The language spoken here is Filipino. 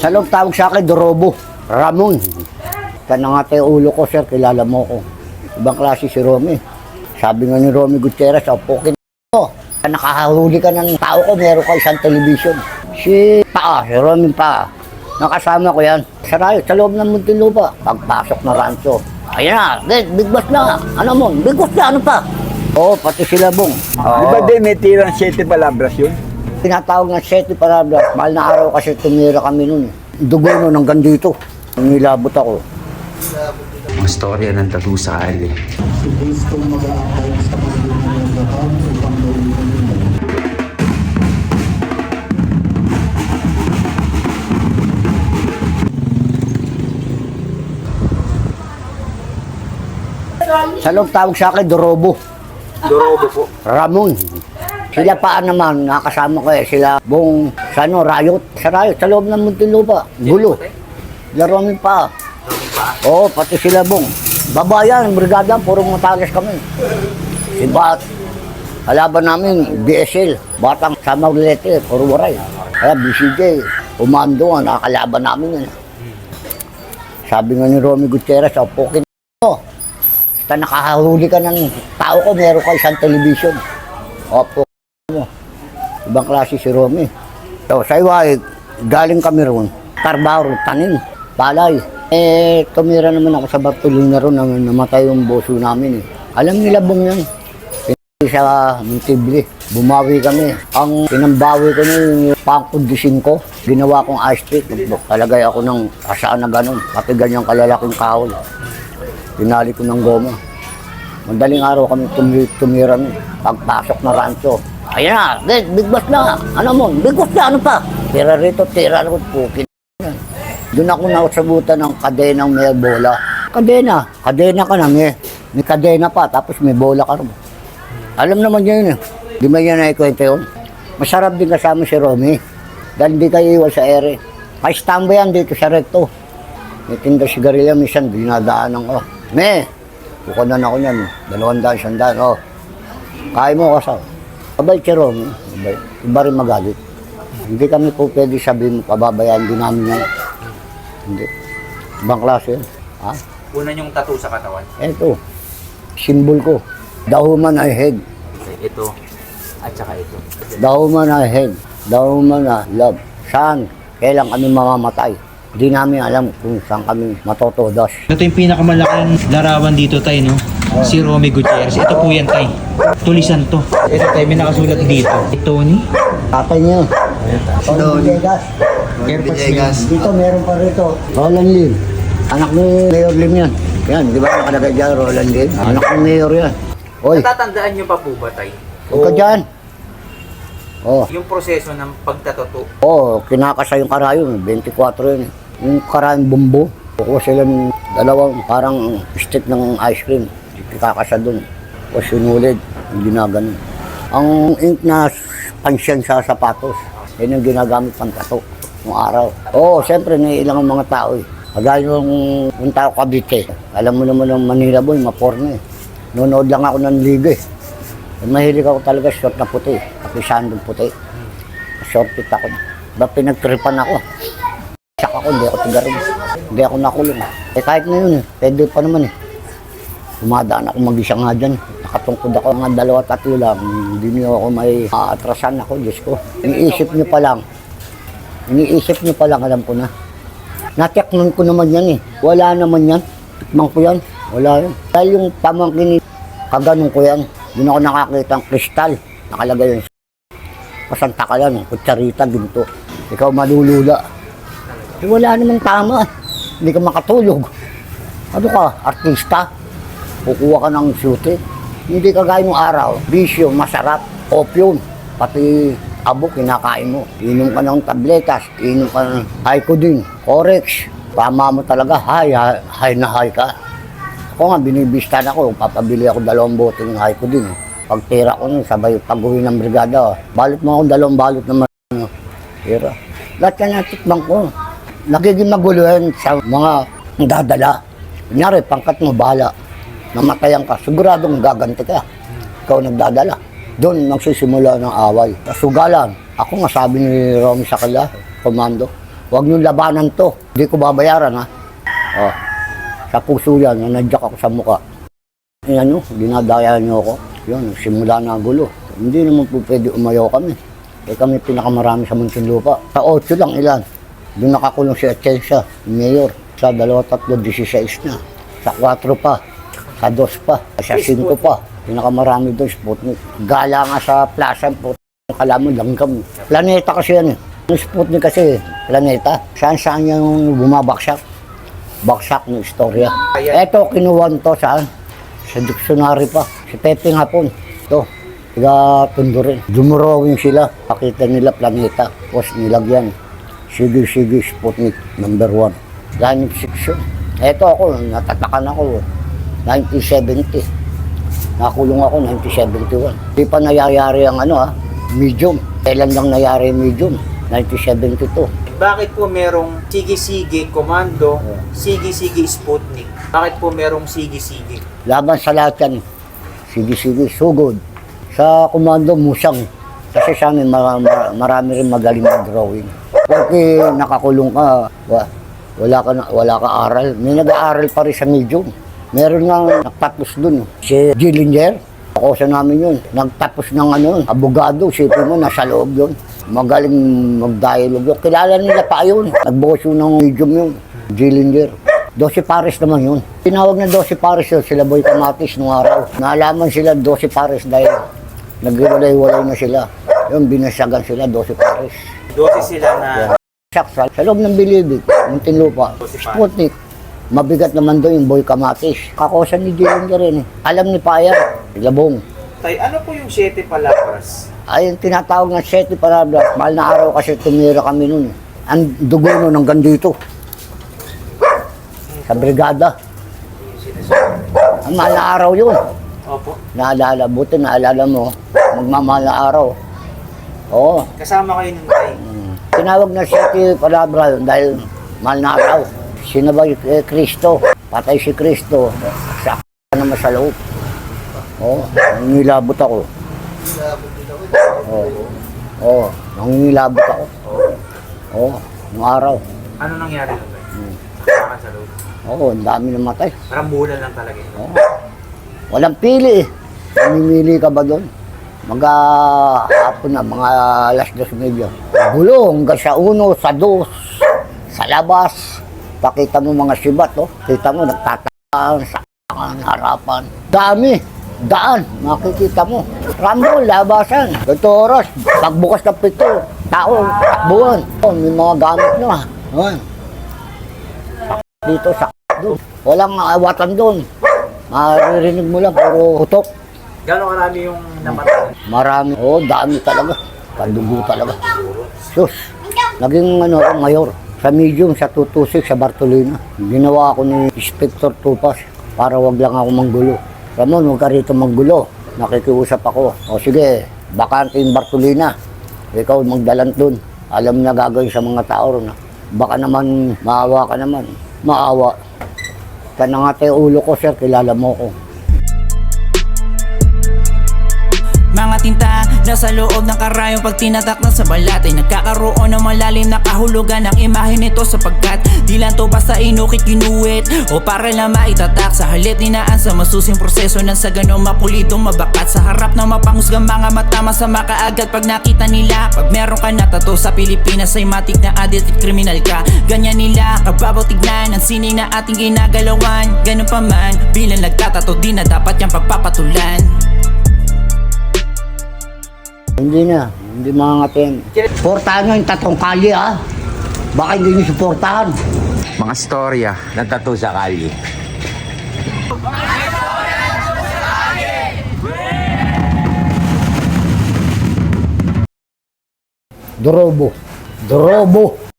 Sa loob tawag sa akin, Dorobo. Ramon. Kanang ate ulo ko, sir, kilala mo ko. Ibang klase si Romy. Sabi nga ni Romy Gutierrez, oh, pukin mo. Nakahuli ka ng tao ko, meron ka isang television. Si Paa, si Romy Paa. Nakasama ko yan. Sa rayo, sa loob ng Muntinlupa. Pagpasok na rancho. Ayan na, big, big boss na. Ano mo, big boss na, ano pa? Oo, pati sila bong. Di ba din may tirang 7 palabras yun? Tinatawag na Seti Parabla. Mahal na araw kasi tumira kami nun. eh. Dugo nun hanggang dito. Nilabot ako. Ang storya ng tattoo sa ali. Sa loob tawag sa akin, Dorobo. Dorobo po. Ramon. Sila pa naman, nakasama ko eh. Sila buong, sa ano, Rayot. Sa Rayot, sa loob ng Muntinlupa. Gulo. Laro kami pa. Oo, pati sila bong. Babayan, brigada, puro mga tagas kami. Si Bat, kalaban namin, BSL, Batang Samaglete, puro waray. Kaya BCJ, umando nakakalaban namin yun. Sabi nga ni Romy Gutierrez, oh, pukin mo. Basta nakahuli ka ng tao ko, meron ka isang television. Opo. Ibang klase si Romy. So, sa iwa, galing kami roon. Trabaho, tanim, palay. Eh, tumira naman ako sa Bartolina roon na namatay yung boso namin eh. Alam nila bong yan. Sa Montibli. Bumawi kami. Ang pinambawi ko yung pangkundisin ko, ginawa kong ice pick. Talagay ako ng asaan na ganun. Pati ganyang kalalaking kahoy. Pinali ko ng goma. Madaling araw kami tumi- tumira nun. Pagpasok na rancho. Ayan na, big, big boss na. Ano mo, big boss na, ano pa? Tira rito, tira rito, pukin. Doon ako nausabutan ng kadenang may bola. Kadena, kadena ka na, may, may kadena pa, tapos may bola ka rin. Alam naman niya yun eh. Di ba niya naikwento yun? Masarap din kasama si Romy. Dahil di kayo iwan sa ere. Kay standby yan dito sa recto. May tinda sigarilya, minsan dinadaanan ko. Me, kukunan ako niyan. Dalawang daan, isang daan. Oh. Kaya mo kasaw. Abay Romy. Abay, iba rin magalit. Hindi kami po pwede sabihin mo, pababayaan din namin yan. Hindi. Ibang klase yun. Ha? Una yung tattoo sa katawan. Eto, symbol ko. The human I hate. Ito at saka ito. The human I hate. The woman I love. Saan? Kailan kami mamamatay? Di namin alam kung saan kami matotodas. Ito yung pinakamalaking larawan dito tay no? Si Romy Gutierrez. Ito po yan tay. Tulisan to. Ito tay, may nakasulat dito. Tony? Tatay niya. Tony Villegas. Villegas. Dito meron pa rito. Roland Lim. Anak ni Mayor Lim yan. Yan, di ba nakalagay dyan Roland Lim? Anak ni Mayor yan. Oy, Natatandaan niyo pa po ba, Tay? huwag ka dyan. Oh, Yung proseso ng pagtatato. oh, kinakasa yung karayon. 24 yun. Yung karayong bumbo. Kukuha sila ng dalawang parang stick ng ice cream. Kakasa dun. O sinulid. Yung ginaganon. Ang ink na pansyan sa sapatos. Yan yung ginagamit pang tato. Nung araw. Oo, oh, siyempre, naiilang ang mga tao eh. Kagaya yung yung tao Cavite. Alam mo naman ang Manila boy, maporno eh. Nunood lang ako ng liga eh. Eh, Mahilig ako talaga short na puti. Pati sandong puti. Short fit ako. Ba pinagtripan ako. Sak ako, hindi ako tigarin. Hindi ako nakulong. Eh kahit ngayon eh, pwede pa naman eh. Dumadaan ako mag-isa nga dyan. Nakatungkod ako mga dalawa tatlo lang. Hindi niyo ako may aatrasan ako, Diyos ko. Iniisip niyo pa lang. Iniisip niyo pa lang, alam ko na. Nateknon ko naman yan eh. Wala naman yan. Tikman ko yan. Wala yan. Dahil yung pamangkin ni kaganon ko yan. Doon ako nakakita ng kristal. Nakalagay yun. Pasanta ka yan. Kutsarita, ginto. Ikaw malulula. Eh, wala namang tama. Hindi ka makatulog. Ano ka? Artista? Kukuha ka ng shooting. Hindi ka gaya ng araw. Bisyo, masarap. Opium. Pati abo, kinakain mo. Inom ka ng tabletas. Inom ka ng Icodin. Corex. Tama mo talaga. Hay, hay, hay na hay ka. Ako nga, binibistan ako. Papabili ako dalawang bote ng Icodin. Pagtira ko nun, sabay pag-uwi ng brigada. Balot mo ako dalawang balot ng ano, tira. Lahat yan natikbang ko. Nagiging magulo yan sa mga dadala. Kunyari, pangkat mo, bahala. Namatayan ka, siguradong gaganti ka. Ikaw nagdadala. Doon nagsisimula ng away. Sugalan. Ako nga sabi ni Romy sa kanya, komando, Huwag niyong labanan to. Hindi ko babayaran ha. Oh, sa puso yan, nanadyak ako sa mukha. Eh ano, dinadaya niyo ako. Yun, simula na gulo. Hindi naman po pwede umayaw kami. Eh kami pinakamarami sa Muntinlupa. Sa 8 lang ilan. Doon nakakulong si Atienza, mayor. Sa 2, 3, 16 na. Sa 4 pa. Sa 2 pa. Sa 5 pa. Pinakamarami doon, Sputnik. Gala nga sa plaza, po. Kala mo, langgam. Planeta kasi yan eh. Yung Sputnik kasi, planeta. Saan-saan yung bumabaksak. Baksak ng istorya. Eto, kinuwan to saan? Sa dictionary pa. Si Pepe nga po. Ito, tiga tundo rin. Dumurawing sila. Pakita nila planeta. Tapos nilagyan. Sige, sige, Sputnik, number one. Ganyan section. Eto ako, natatakan ako. 1970. Nakulong ako 1971. Di pa nayayari ang ano ha, medium. Kailan lang nayari medium? 1972. Bakit po merong sige-sige komando, sige-sige Sputnik? Bakit po merong sige-sige? Laban sa lahat yan. Sige, sige, sugod. Sa komando, musang. Kasi sa amin, mara- mara- marami rin magaling na drawing. Porque nakakulong ka, wa, wala ka, na- wala ka aral. May nag-aaral pa rin sa medium. Meron nga nagtapos dun. Si Gillinger, ako sa namin yun. Nagtapos ng ano, abogado. Sipin mo, nasa loob yun. Magaling mag-dialogue yun. Kilala nila pa yun. Nagbukas yun ng medium yun. Gillinger. 12 pares naman yun. Tinawag na 12 pares yun, sila Boy Kamatis nung araw. Naalaman sila 12 pares dahil naghiwalay-walay na sila. Yun, binasagan sila 12 pares. 12 sila na Saksa, sa loob ng bilibig, 12 pares. Sputnik. Mabigat naman doon yung Boy Kamatis. Kakosa ni Dylan rin eh. Alam ni Payar, Labong. Tay, ano po yung 7 palabras? Ay, yung tinatawag na Seti Parabla. Mahal na araw kasi tumira kami noon. eh. Ang dugo nun hanggang dito. Sa brigada. Ang mahal na araw yun. Opo. Naalala, buti naalala mo. Magmamahal na araw. Oo. Kasama kayo nun, Tay. Tinawag na Seti Parabla yun dahil mahal na araw. Sinabay kay Kristo. Patay si Kristo. Sa naman sa loob. Oo. Nangingilabot ako. Oo. Oo. Nangingilabot ako. Oo. Nung araw. Ano nangyari nun? Kasama sa loob. Oo, ang dami namatay. Rambulan lang talaga. Oo. Walang pili eh. Mamimili ka ba doon? Mga hapon na, mga alas dos medyo. Gulo hanggang sa uno, sa dos, sa labas. Pakita mo mga sibat, oh. Kita mo, nagtataan sa harapan. Dami. Daan, makikita mo. Rambo, labasan. Ito oras, pagbukas ng pito, tao, takbuhan. Oh, may mga gamit na. Ayan. Dito sa doon. Walang awatan doon. Maririnig mo lang, puro utok. Gano'ng karami yung namatay? Marami. Oo, dami talaga. Pandugo talaga. Sus, naging ano mayor. Sa medium, sa 226, sa Bartolina. Ginawa ako ni Inspector Tupas para wag lang ako manggulo. Ramon, huwag ka rito manggulo. Nakikiusap ako. O sige, bakante yung Bartolina. Ikaw magdalan dun. Alam na gagawin sa mga tao ah. Baka naman, maawa ka naman. Maawa. Kanangate ulo ko, sir, kilala mo ko. Mga tinta nasa loob ng karayong pag tinatak na sa balat ay nagkakaroon ng malalim na kahulugan ng imahe nito sapagkat di lang to basta inukit ginuwit o para lang maitatak. Sa halit ninaan sa masusing proseso ng sa ganong mapulidong mabakat sa harap ng mapanghusgang mga mata masama kaagad pag nakita nila. Pag meron ka na tato sa Pilipinas ay matik na addict at kriminal ka. Ganyan nila kababaw tignan ang sining na ating ginagalawan. Ganun pa man bilang nagtatato di na dapat yung pagpapatulan Hindi na, hindi mga ngatin. Portahan nyo yung tatong kalye ha. Baka hindi nyo suportahan. Mga storya ng tattoo sa kalye. Dorobo. Dorobo.